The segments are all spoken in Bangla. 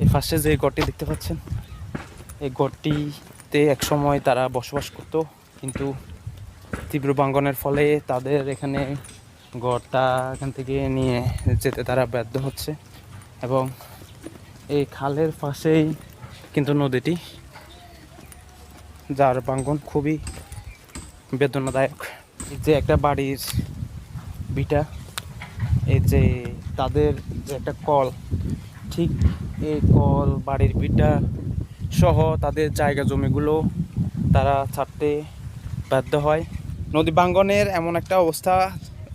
এই ফার্স্টে যে গড়টি দেখতে পাচ্ছেন, এই গড়টিতে একসময় তারা বসবাস করত, কিন্তু তীব্র বাঙ্গনের ফলে তাদের এখানে গড়টা এখান থেকে নিয়ে যেতে তারা বাধ্য হচ্ছে এবং এই খালের পাশেই কিন্তু নদীটি, যার বাঙ্গন খুবই বেদনাদায়ক। যে একটা বাড়ির বিটা এই যে তাদের যে একটা কল ঠিক এই কল, বাড়ির বিটা সহ তাদের জায়গা জমিগুলো তারা ছাড়তে বাধ্য হয়। নদী বাঙ্গনের এমন একটা অবস্থা,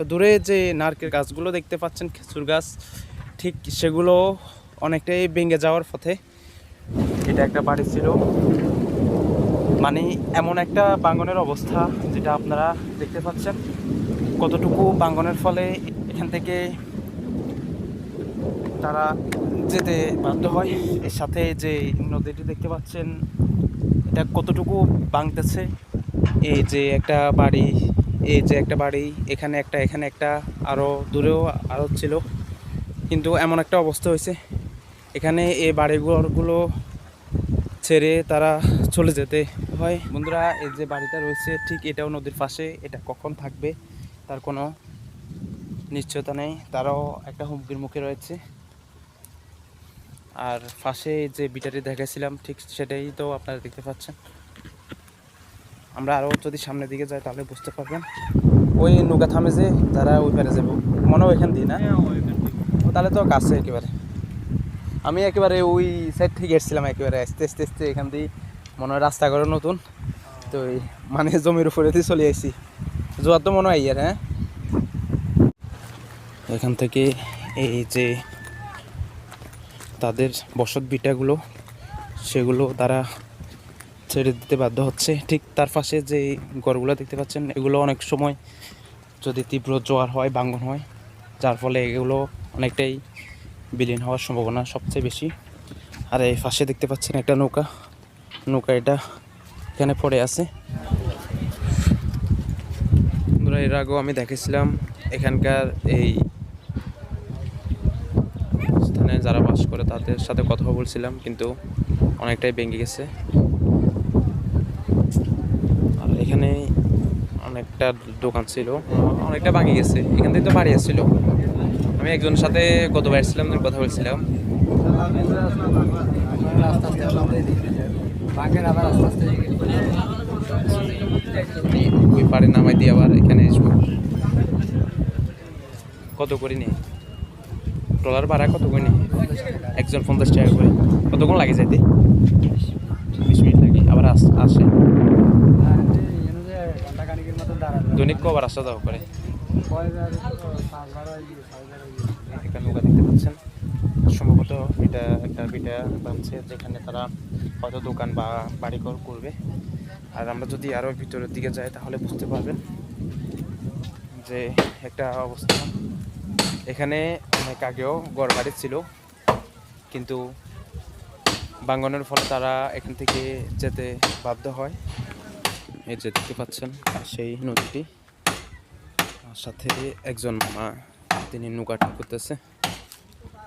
দূরে যে নারকেল গাছগুলো দেখতে পাচ্ছেন, খেজুর গাছ, ঠিক সেগুলো অনেকটাই ভেঙে যাওয়ার পথে। এটা একটা বাড়ি ছিল। মানে এমন একটা বাঙ্গনের অবস্থা যেটা আপনারা দেখতে পাচ্ছেন। কতটুকু বাঙ্গনের ফলে এখান থেকে তারা যেতে বাধ্য হয়। এর সাথে যে নদীটি দেখতে পাচ্ছেন, এটা কতটুকু ভাঙতেছে? এই যে একটা বাড়ি এই যে একটা বাড়ি, এখানে একটা এখানে একটা আরও দূরেও আরও ছিল। কিন্তু এমন একটা অবস্থা হয়েছে। এখানে এই বাড়িঘরগুলো ছেড়ে তারা চলে যেতে হয়। বন্ধুরা, এই যে বাড়িটা রয়েছে, ঠিক এটাও নদীর পাশে, এটা কখন থাকবে তার কোনো নিশ্চয়তা নেই। তারাও একটা হুমকির মুখে রয়েছে। আর পাশে যে বিটারি দেখাইছিলাম ঠিক সেটাই তো আপনারা দেখতে পাচ্ছেন। আমরা আরও যদি সামনের দিকে যাই তাহলে বুঝতে পারবেন। ওই নৌকা থামে যে তারা ওই পারে যাব। মনে হয় ওইখান দিয়ে না? ও তাহলে তো কাছে একেবারে। আমি একেবারে ওই সাইড থেকে এসেছিলাম একেবারে। আস্তে আস্তে আস্তে এখান দিয়ে। মনে হয় রাস্তা করে নতুন। তো মানে জমির উপরে দিয়ে চলে আসি জোয়ার তো মনে হয় ইয়ার হ্যাঁ? এখান থেকে এই যে তাদের বসত বিটাগুলো সেগুলো তারা ছেড়ে দিতে বাধ্য হচ্ছে। ঠিক তার পাশে যে ঘরগুলো দেখতে পাচ্ছেন, এগুলো অনেক সময় যদি তীব্র জোয়ার হয় বাঙ্গন হয়, যার ফলে এগুলো অনেকটাই বিলীন হওয়ার সম্ভাবনা সবচেয়ে বেশি। আর এই পাশে দেখতে পাচ্ছেন একটা নৌকা। নৌকা এটা এখানে পড়ে আছে। এর আগেও আমি দেখেছিলাম, এখানকার এই স্থানে যারা বাস করে তাদের সাথে কথা বলছিলাম, কিন্তু অনেকটাই ভেঙে গেছে। আর এখানে অনেকটা দোকান ছিল, অনেকটা ভাঙে গেছে। এখান থেকে তো বাড়ি আসছিল। আমি একজনের সাথে গতবার এসেছিলাম কথা বলছিলাম। ওই পাড়ে নামাই দিয়ে আবার এখানে আসব। কত করে নিয়ে ট্রলার ভাড়া কত করে নিয়ে একজন পঞ্চাশ টাকা করে। কতক্ষণ লাগে যাইতে? বিশ মিনিট লাগে। আবার আসে দৈনিক কবার আসা যাওয়া করে? নৌকা দেখতে পাচ্ছেন। সম্ভবত এটা একটা বিটা বানছে যেখানে তারা হয়তো দোকান বা বাড়িঘর করবে। আর আমরা যদি আরও ভিতরের দিকে যাই তাহলে বুঝতে পারবেন যে একটা অবস্থা। এখানে অনেক আগেও গড় বাড়ি ছিল। কিন্তু বাঙ্গনের ফলে তারা এখান থেকে যেতে বাধ্য হয়। এই যে দেখতে পাচ্ছেন, সেই নদীটি। সাথে একজন মামা তিনি নৌকা ঠিক করতেছে।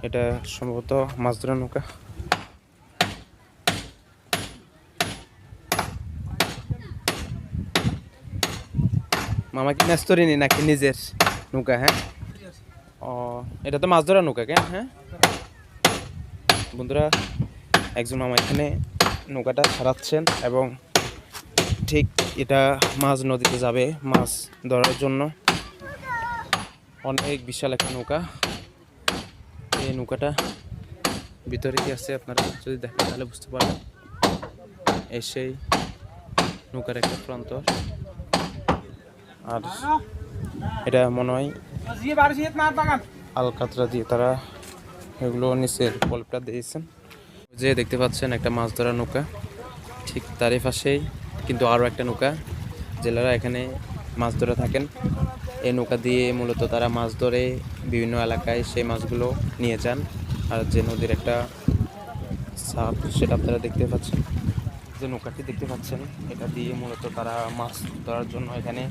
এটা সম্ভবত মাছ ধরা নৌকা। মামা কি নেস্তরিনি নাকি নিজের নৌকা হ্যাঁ? ও, এটা তো মাছ ধরা নৌকা, কেন? হ্যাঁ? বন্ধুরা একজন আমার এখানে নৌকাটা ছাড়াচ্ছেন এবং ঠিক এটা মাছ নদীতে যাবে মাছ ধরার জন্য। অনেক বিশাল একটা নৌকা। এই নৌকাটা ভিতরে কি আছে আপনারা যদি দেখেন তাহলে বুঝতে পারবেন। এই সেই নৌকার একটা প্রান্ত আর এটা মনে হয় আলকাতরা দিয়ে তারা এগুলো নিচের পলপটা দিয়েছেন। যে দেখতে পাচ্ছেন একটা মাছ ধরা নৌকা, ঠিক তারই পাশেই কিন্তু আরও একটা নৌকা। জেলেরা এখানে মাছ ধরে থাকেন। এই নৌকা দিয়ে মূলত তারা মাছ ধরে বিভিন্ন এলাকায় সেই মাছগুলো নিয়ে যান। আর যে নদীর একটা সাপ সেটা আপনারা দেখতে পাচ্ছেন। যে নৌকাটি দেখতে পাচ্ছেন, এটা দিয়ে মূলত তারা মাছ ধরার জন্য এখানে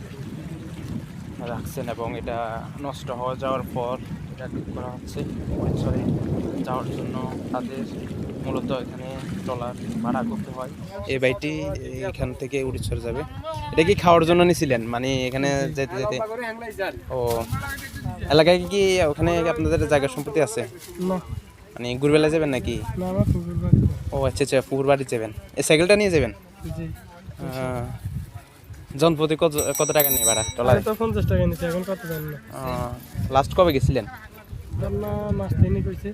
রাখছেন এবং এটা নষ্ট হয়ে যাওয়ার পর এটা ঠিক করা হচ্ছে। পরিসরে যাওয়ার জন্য তাদের মূলত এখানে ট্রলার ভাড়া করতে হয়। এই বাইটি এখান থেকে উড়িষ্যার যাবে। এটা কি খাওয়ার জন্য নিছিলেন? মানে এখানে যেতে যেতে? ও এলাকায় কি ওখানে আপনাদের জায়গা সম্পত্তি আছে? মানে ঘুরবেলা যাবেন নাকি? ও আচ্ছা আচ্ছা পুকুর বাড়ি যাবেন। এই সাইকেলটা নিয়ে যাবেন? জি। জনপ্রতি কত কত টাকা নেই ভাড়া? ট্রলারে? তো পঞ্চাশ টাকা নিছে এখন কত জানি না। লাস্ট কবে গেছিলেন? মাস তিনি কইছে